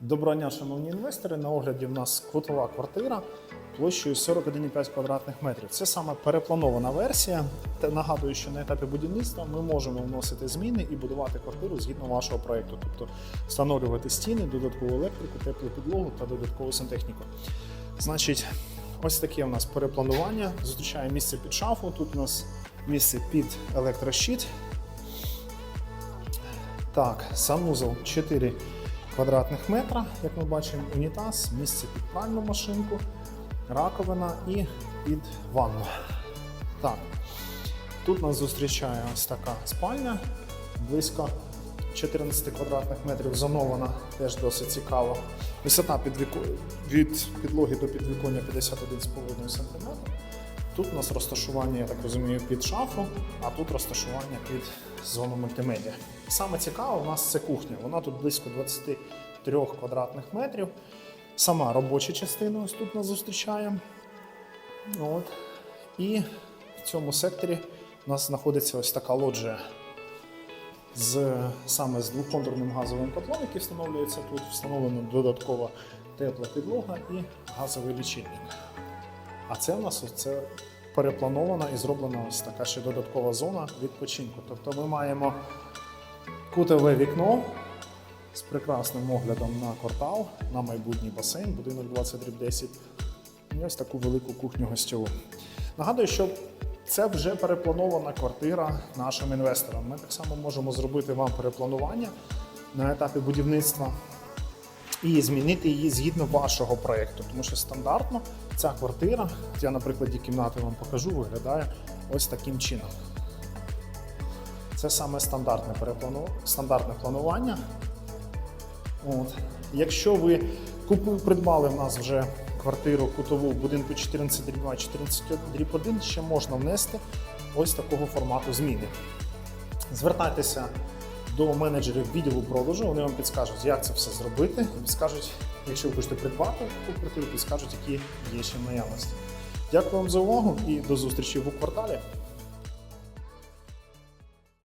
Доброго дня, шановні інвестори. На огляді в нас квотова квартира площею 41,5 квадратних метрів. Це саме перепланована версія. Нагадую, що на етапі будівництва ми можемо вносити зміни і будувати квартиру згідно вашого проекту, тобто встановлювати стіни, додаткову електрику, теплу підлогу та додаткову сантехніку. Значить, ось таке у нас перепланування. Зустрічає місце під шафу. Тут у нас місце під електрощит. Так, санузел 4 квадратних метра, як ми бачимо, унітаз, місце під пральну машинку, раковина і під ванну. Так, тут нас зустрічає ось така спальня, близько 14 квадратних метрів зонована, теж досить цікаво. Висота від підлоги до підвіконня 51,5 см. Тут у нас розташування, я так розумію, під шафу, а тут розташування під зону мультимедіа. Саме цікаве у нас це кухня. Вона тут близько 23 квадратних метрів. Сама робоча частина ось тут нас зустрічає. От. І в цьому секторі у нас знаходиться ось така лоджія. З, саме з двоконтурним газовим котлом, який встановлюється тут, встановлена додаткова тепла підлога і газовий лічильник. А це в нас це перепланована і зроблена ось така ще додаткова зона відпочинку. Тобто ми маємо кутове вікно з прекрасним оглядом на квартал, на майбутній басейн, будинок 20 10 і ось таку велику кухню гостьову. Нагадую, що це вже перепланована квартира нашим інвесторам. Ми так само можемо зробити вам перепланування на етапі будівництва і змінити її згідно вашого проєкту. Тому що стандартно ця квартира, я на прикладі кімнати вам покажу, виглядає ось таким чином. Це саме стандартне переплану... стандартне планування. От. Якщо ви купили, придбали в нас вже квартиру кутову в будинку 14 дріб 2, 14 дріб 1, ще можна внести ось такого формату зміни. Звертайтеся до менеджерів відділу продажу, вони вам підскажуть, як це все зробити, підскажуть, якщо ви хочете придбати купити, підскажуть, які є ще наявності. Дякую вам за увагу і до зустрічі в кварталі.